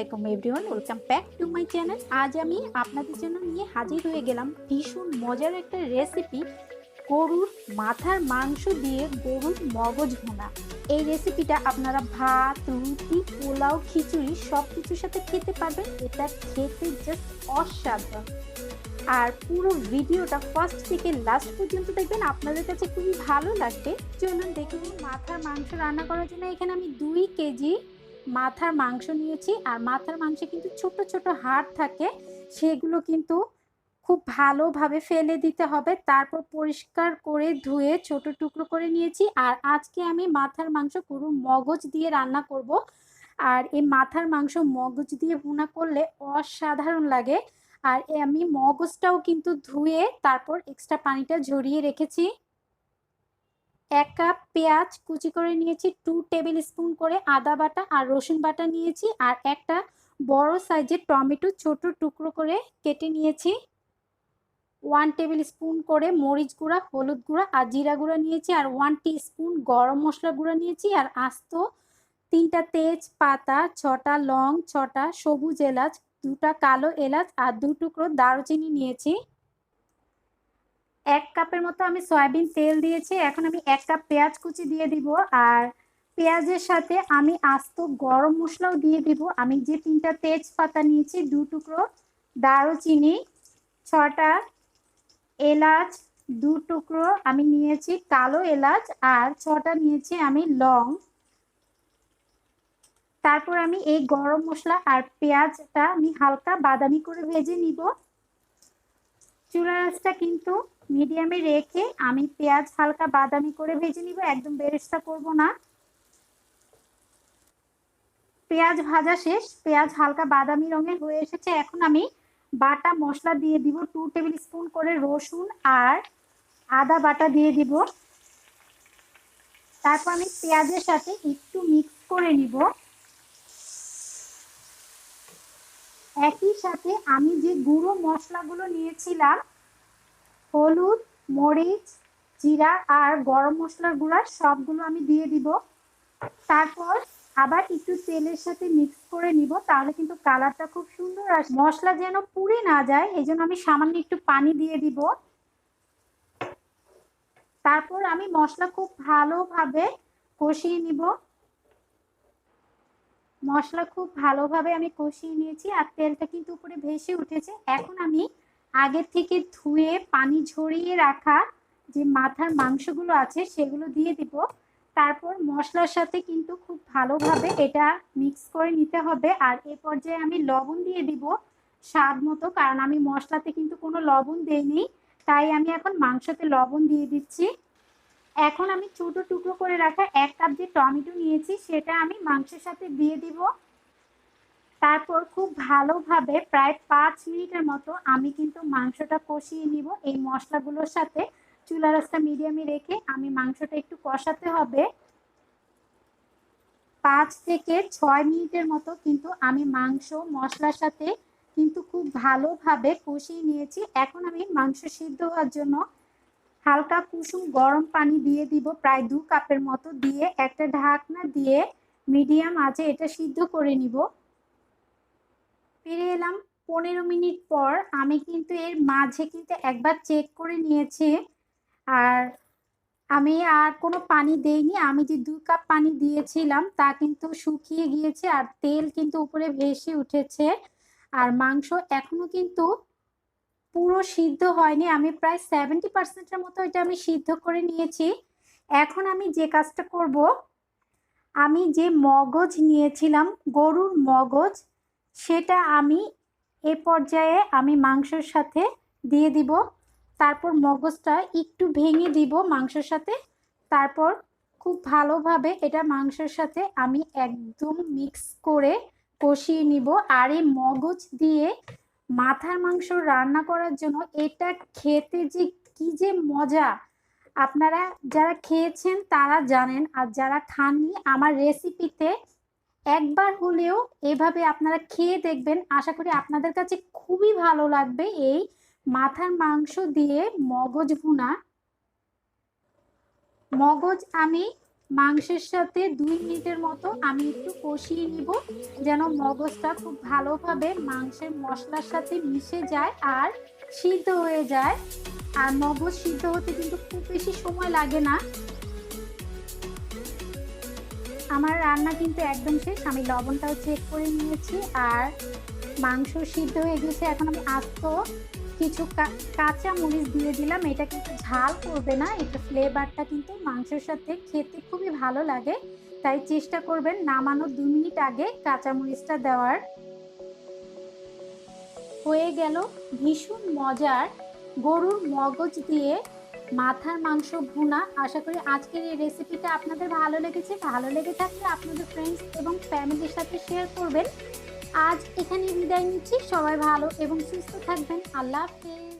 আলাইকুম everyone, welcome back to my channel. আজ আমি আপনাদের জন্য নিয়ে হাজির হয়ে গেলাম ভীষণ মজার একটা রেসিপি, গরুর মাথার মাংস দিয়ে গরুর মগজ ভোনা। এই রেসিপিটা আপনারা ভাত, রুটি, পোলাও, খিচুড়ি সব কিছুর সাথে খেতে পারবেন। এটা খেতে জাস্ট অসাধারণ। আর পুরো ভিডিওটা ফার্স্ট থেকে লাস্ট পর্যন্ত দেখবেন, আপনাদের কাছে খুবই ভালো লাগবে। চলুন দেখে মাথার মাংস রান্না করার জন্য এখানে আমি দুই কেজি মাথার মাংস নিয়েছি আর মাথার মাংসে কিন্তু ছোট ছোট হাড় থাকে, সেগুলো কিন্তু খুব ভালোভাবে ফেলে দিতে হবে। তারপর পরিষ্কার করে ধুয়ে ছোট টুকরো করে নিয়েছি আর আজকে আমি মাথার মাংস পুরো মগজ দিয়ে রান্না করব। আর এই মাথার মাংস মগজ দিয়ে ভুনা করলে অসাধারণ লাগে। আর আমি মগজটাও কিন্তু ধুয়ে তারপর এক্সট্রা পানিটা ঝরিয়ে রেখেছি। এক কাপ পেঁয়াজ কুচি করে নিয়েছি টু টেবিল স্পুন করে আদা বাটা আর রসুন বাটা নিয়েছি আর একটা বড় সাইজের টমেটো ছোট টুকরো করে কেটে নিয়েছি। ওয়ান টেবিল স্পুন করে মরিচ গুঁড়া, হলুদ গুঁড়া আর জিরা গুঁড়া নিয়েছি আর ওয়ান স্পুন গরম মশলা গুঁড়া নিয়েছি আর আস্ত তিনটা তেজ পাতা ছটা লং, ছটা সবুজ এলাচ, দুটা কালো এলাচ আর দু টুকরো দারুচিনি নিয়েছি। এক কাপের মতো আমি সয়াবিন তেল দিয়েছি, এখন আমি এক কাপ পেঁয়াজ কুচি দিয়ে দিব, আর পেঁয়াজের সাথে আমি আস্ত গরম মশলাও দিয়ে দিব। আমি যে তিনটা তেজপাতা নিয়েছি, দু টুকরো দারুচিনি, ছটা এলাচ, দু টুকরো আমি নিয়েছি কালো এলাচ, আর ছটা নিয়েছি আমি লং। তারপর আমি এই গরম মশলা আর পেঁয়াজটা আমি হালকা বাদামি করে ভেজে নিব। চুলা কিন্তু মিডিয়ামে রেখে আমি পেঁয়াজ হালকা বাদামি করে ভেজে নিব, একদম বেরেস্তা করব না। পেঁয়াজ ভাজা শেষ, পেঁয়াজ হালকা বাদামি রঙের হয়ে এসেছে। এখন আমি বাটা মশলা দিয়ে দিব টু টেবিল স্পুন করে রসুন আর আদা বাটা দিয়ে দিব। তারপর আমি পেঁয়াজের সাথে একটু মিক্স করে নিব। একই সাথে আমি যে গুঁড়ো মশলাগুলো নিয়েছিলাম, হলুদ, মরিচ, জিরা আর গরম মশলার গুঁড়া, সবগুলো আমি দিয়ে দিব। তারপর আবার একটু তেলের সাথে মিক্স করে নিব, তাহলে কিন্তু কালারটা খুব সুন্দর আসে মশলা যেন পুড়ে না যায় এই জন্য আমি সামান্য একটু পানি দিয়ে দিব। তারপর আমি মশলা খুব ভালোভাবে কষিয়ে নিব। মশলা খুব ভালোভাবে আমি কষিয়ে নিয়েছি আর তেলটা কিন্তু উপরে ভেসে উঠেছে। এখন আমি আগে থেকে ধুয়ে, পানি ঝরিয়ে রাখা যে মাথার মাংসগুলো আছে সেগুলো দিয়ে দিব। তারপর মশলার সাথে কিন্তু খুব ভালোভাবে এটা মিক্স করে নিতে হবে। আর এ পর্যায়ে আমি লবণ দিয়ে দিব স্বাদ মতো, কারণ আমি মশলাতে কিন্তু কোনো লবণ দেইনি। তাই আমি এখন মাংসতে লবণ দিয়ে দিচ্ছি। এখন আমি ছোট টুকরো করে রাখা এক কাপ যে টমেটো নিয়েছি, সেটা আমি মাংসের সাথে দিয়ে দিব। তারপর খুব ভালোভাবে প্রায় পাঁচ মিনিটের মতো আমি কিন্তু মাংসটা কষিয়ে নিব। এই মশলাগুলোর সাথে চুলা রাস্তা মিডিয়ামে রেখে আমি মাংসটা একটু কষাতে হবে। পাঁচ থেকে ছয় মিনিটের মতো কিন্তু আমি মাংস মশলার সাথে কিন্তু খুব ভালোভাবে কষিয়ে নিয়েছি। এখন আমি মাংস সিদ্ধ হওয়ার জন্য হালকা কুসুম গরম পানি দিয়ে দিব, প্রায় দু কাপের মতো দিয়ে একটা ঢাকনা দিয়ে মিডিয়াম আছে এটা সিদ্ধ করে নিব। ফিরে এলাম পনেরো মিনিট পর, আমি কিন্তু এর মাঝে কিন্তু একবার চেক করে নিয়েছি। আর আমি আর কোনো পানি দেইনি, আমি যে দু কাপ পানি দিয়েছিলাম তা কিন্তু শুকিয়ে গিয়েছে আর তেল কিন্তু উপরে ভেসে উঠেছে। আর মাংস এখনও কিন্তু পুরো সিদ্ধ হয়নি। আমি প্রায় সেভেন্টি পার্সেন্টের মতো এটা আমি সিদ্ধ করে নিয়েছি। এখন আমি যে কাজটা করব, আমি যে মগজ নিয়েছিলাম, গরুর মগজ, সেটা আমি এ পর্যায়ে আমি মাংসের সাথে দিয়ে দিব। তারপর মগজটা একটু ভেঙে দিব মাংসের সাথে। তারপর খুব ভালোভাবে এটা মাংসের সাথে আমি একদম মিক্স করে কষিয়ে নিব। আর এই মগজ দিয়ে মাথার মাংস রান্না করার জন্য এটা খেতে যে কি যে মজা। আপনারা যারা খেয়েছেন তারা জানেন আর যারা খাননি, আমার রেসিপিতে একবার হলেও এভাবে আপনারা খেয়ে দেখবেন। আশা করি আপনাদের কাছে খুবই ভালো লাগবে এই মাথার মাংস দিয়ে মগজ ভুনা। মগজ আমি মাংসের সাথে দুই মিনিটের মতো আমি একটু কষিয়ে নিব, যেন মগজটা খুব ভালোভাবে মাংসের মশলার সাথে মিশে যায় আর সিদ্ধ হয়ে যায়। আর মগজ সিদ্ধ হতে কিন্তু খুব বেশি সময় লাগে না। আমার রান্না কিন্তু একদম শেষ, আমি লবণটাও চেক করে নিয়েছি আর মাংস সিদ্ধ হয়ে গেছে, এখন আমি আস্ত কিছু কাঁচা মরিচ দিয়ে দিলাম। এটা কিন্তু ঝাল করবে না এটা ফ্লেভারটা কিন্তু মাংসের সাথে খেতে খুবই ভালো লাগে। তাই চেষ্টা করবেন নামানোর দু মিনিট আগে কাঁচা মরিচটা দেওয়ার। হয়ে গেল ভীষণ মজার গরুর মগজ দিয়ে মাথার মাংস ভুনা। আশা করি আজকের এই রেসিপিটা আপনাদের ভালো লেগেছে। ভালো লেগে থাকলে আপনাদের ফ্রেন্ডস এবং ফ্যামিলির সাথে শেয়ার করবেন। আজ এখানে বিদায় নিচ্ছি। সবাই ভালো এবং সুস্থ থাকবেন। আল্লাহ হাফেজ।